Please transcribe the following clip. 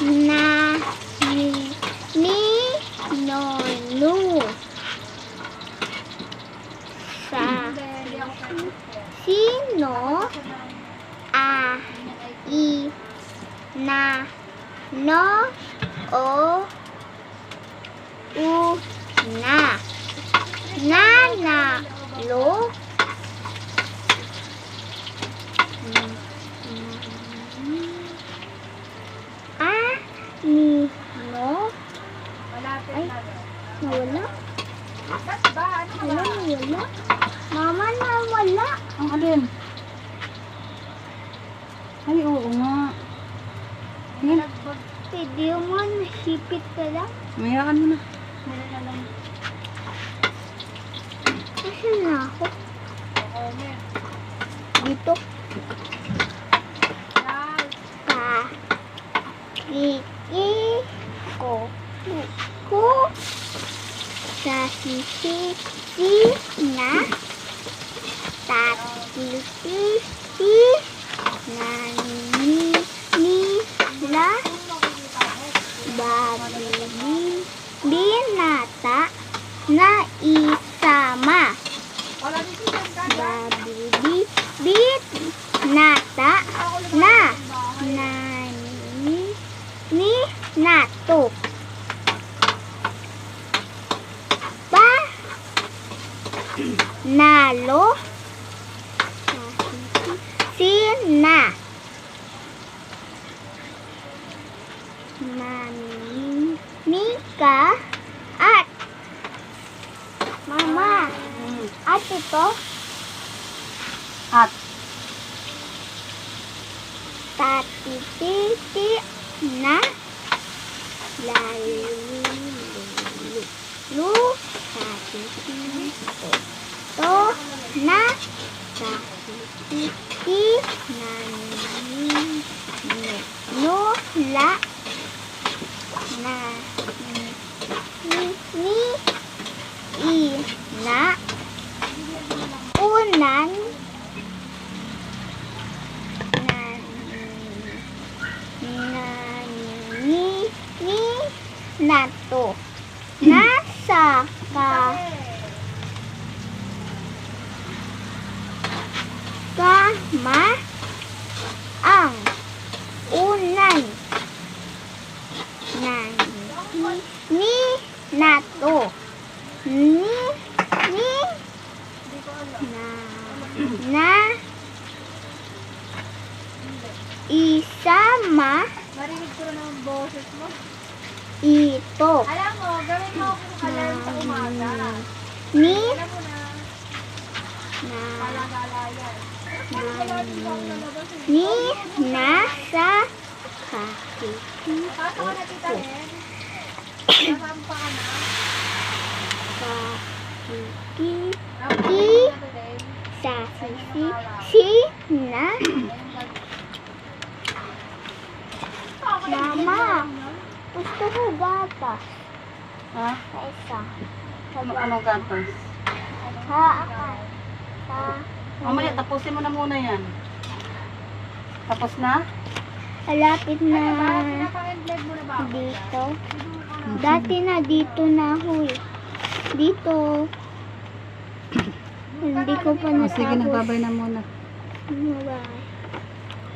na ni nonu sa sino a i na no o u na. Na na lo Nawala. Ano? Wala, nawala. Mama, nawala. Ang alin? Ay, oo nga. Yan. Pwede mo, nasipit ka lang. Mayaan mo na. Meron na lang. Nasaan na ako? Meron. Dito. Yan. Ka. Kiki. Ko. Ku. Sa sisi. Si. Na. Tati. Si. Si. Na. Ni. Ni. La. Babi. Binata. Na isama. Wala din siya ka. Babi. Bi. Bit. Nata. Na. Nani. Ni. Nato. Ba. Nalo. Sina. Mami. Mika. At. Mama. At ito. At. Tati. Titi. Na. Lalu. Lu. Lu. Tati. Tito. To. Na. Tati. Titi. Na. Ni. Ni. No. La. Na. Ni. Ni. Ni. I. Na. Unan. Nan. Nan. Ni. Ni. Nato. Nasa ka. Kama. Ang. Unan. Nan. Ni. Ni. Nato. Ni. Ni. Na. Na. Isama. Marinig ko na ang boses mo. Ito. Alam mo, gawin mo ako alarm sa umaga. Ni. Alam mo na, Na. gala-gala yan. Pero palagi ko ako nalabas eh. Ni. Nasa. Kaki. Pasok ka na tita Len. Nakampa ka na. Kaki. Nakampa Ki. ka na today. Sa sisi. Si. Na. Mama. Gusto ko gatas. Ha? Sa isa. Sa Ano, ano gatas? Ha, akan. Sa. Mamaya, tapusin mo na muna yan. Tapos na? Malapit Ano na ako? dito. Dati na dito na eh. Dito. Hindi ko pa O, sige, natapos. nagbabay na muna. Bye.